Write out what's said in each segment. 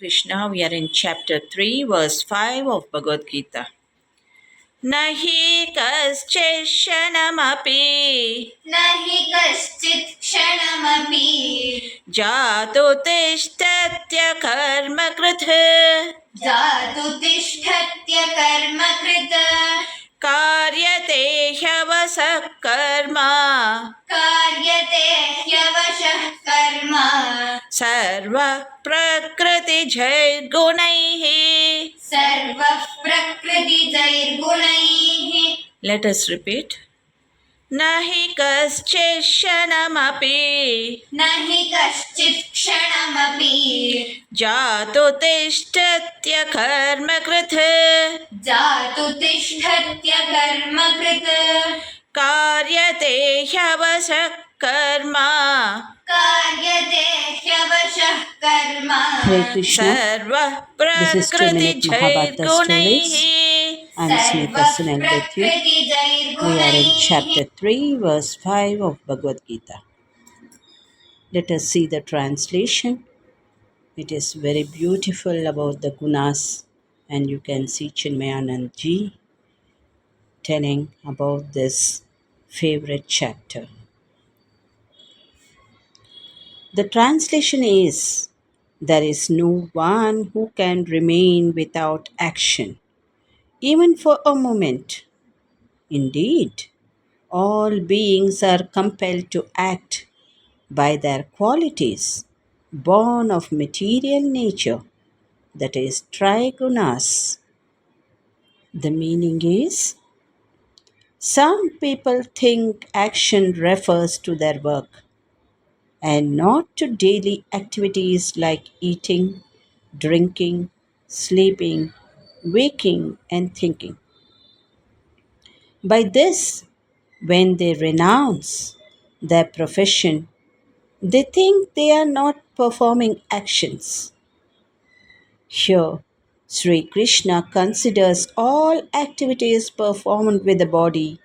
Krishna, we are in chapter 3, verse 5 of Bhagavad Gita. न हि कश्चिक्षणमपि न हि कश्चित् क्षणमपि जातु तिष्ठत्य कर्मकृत् जातु तिष्ठत्य कर्म कृत कार्यते ह्यवसः कर्म कार्यते सर्व सर्वप्रकृतिजैर्गुणैः। सर्वप्रकृतिजैर्गुणैः। लेट् अस् रिपीट् न हि कश्चित् क्षणमपि न हि कश्चित् क्षणमपि जातु तिष्ठत्य कर्म कृत जातु तिष्ठत्य कर्म कृत कार्यते ह्यवसः Karma. Krishna. This is two minute with you. We are in chapter 3, verse 5 of Bhagavad Gita. Let us see the translation. It is very beautiful about the gunas, and you can see Chinmayanandji telling about this favorite chapter. The translation is There is no one who can remain without action, even for a moment. Indeed, all beings are compelled to act by their qualities, born of material nature, that is, trigunas. The meaning is some people think action refers to their work and not to daily activities like eating, drinking, sleeping, waking, and thinking. By this, when they renounce their profession, they think they are not performing actions. Here, Sri Krishna considers all activities performed with the body,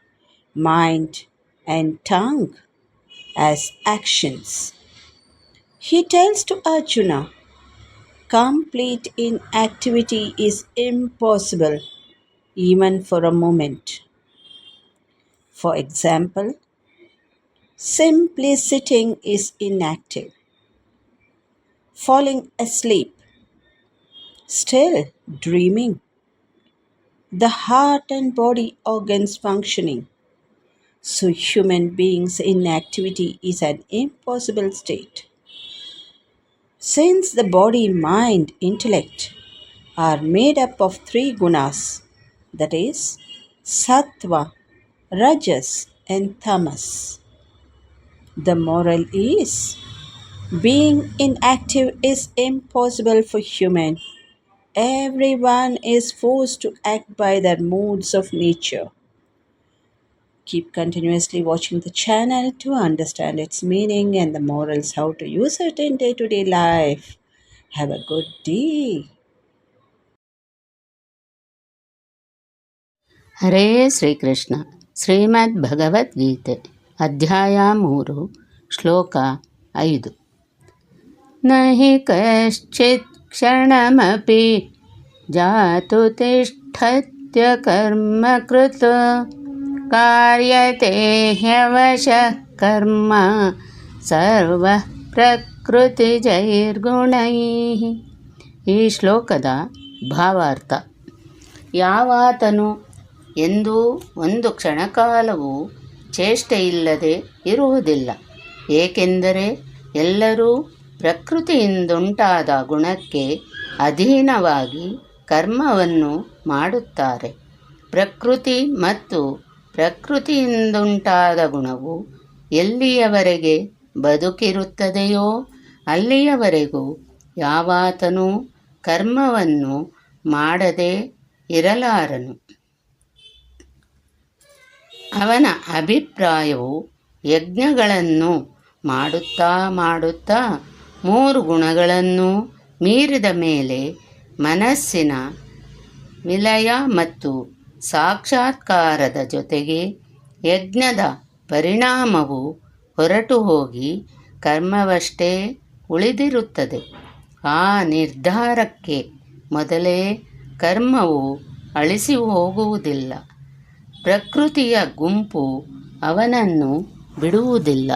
mind, and tongue as actions. He tells to Arjuna, complete inactivity is impossible even for a moment. For example, simply sitting is inactive, falling asleep, still dreaming, the heart and body organs functioning. So, human beings' inactivity is an impossible state. Since the body, mind, intellect are made up of three gunas, that is, sattva, rajas, and tamas, the moral is being inactive is impossible for human. Everyone is forced to act by their modes of nature. Keep continuously watching the channel to understand its meaning and the morals, how to use it in day to day life. Have a good day. ಹರೇ ಶ್ರೀಕೃಷ್ಣ ಶ್ರೀಮದ್ ಭಗವದ್ಗೀತೆ ಅಧ್ಯಾಯ ಮೂರು ಶ್ಲೋಕ ಐದು ನ ಹಿ ಕಶ್ಚಿತ್ ಕ್ಷಣಮಪಿ ಜಾತು ತಿಷ್ಠತ್ಯ ಕರ್ಮ ಕೃತ ಕಾರ್ಯತೆ ಹ್ಯವಶ ಕರ್ಮ ಸರ್ವ ಪ್ರಕೃತಿ ಜೈರ್ಗುಣೈ ಈ ಶ್ಲೋಕದ ಭಾವಾರ್ಥ. ಯಾವಾತನು ಎಂದೂ ಒಂದು ಕ್ಷಣಕಾಲವೂ ಚೇಷ್ಟೆಯಿಲ್ಲದೆ ಇರುವುದಿಲ್ಲ. ಏಕೆಂದರೆ ಎಲ್ಲರೂ ಪ್ರಕೃತಿಯಿಂದುಂಟಾದ ಗುಣಕ್ಕೆ ಅಧೀನವಾಗಿ ಕರ್ಮವನ್ನು ಮಾಡುತ್ತಾರೆ. ಪ್ರಕೃತಿ ಮತ್ತು ಪ್ರಕೃತಿಯಿಂದುಂಟಾದ ಗುಣವು ಎಲ್ಲಿಯವರೆಗೆ ಬದುಕಿರುತ್ತದೆಯೋ ಅಲ್ಲಿಯವರೆಗೂ ಯಾವಾತನೂ ಕರ್ಮವನ್ನು ಮಾಡದೆ ಇರಲಾರನು. ಅವನ ಅಭಿಪ್ರಾಯವು ಯಜ್ಞಗಳನ್ನು ಮಾಡುತ್ತಾ ಮಾಡುತ್ತಾ ಮೂರು ಗುಣಗಳನ್ನು ಮೀರಿದ ಮೇಲೆ ಮನಸ್ಸಿನ ವಿಲಯ ಮತ್ತು ಸಾಕ್ಷಾತ್ಕಾರದ ಜೊತೆಗೆ ಯಜ್ಞದ ಪರಿಣಾಮವು ಹೊರಟು ಹೋಗಿ ಕರ್ಮವಷ್ಟೇ ಉಳಿದಿರುತ್ತದೆ. ಆ ನಿರ್ಧಾರಕ್ಕೆ ಮೊದಲೇ ಕರ್ಮವು ಅಳಿಸಿ ಹೋಗುವುದಿಲ್ಲ. ಪ್ರಕೃತಿಯ ಗುಂಪು ಅವನನ್ನು ಬಿಡುವುದಿಲ್ಲ.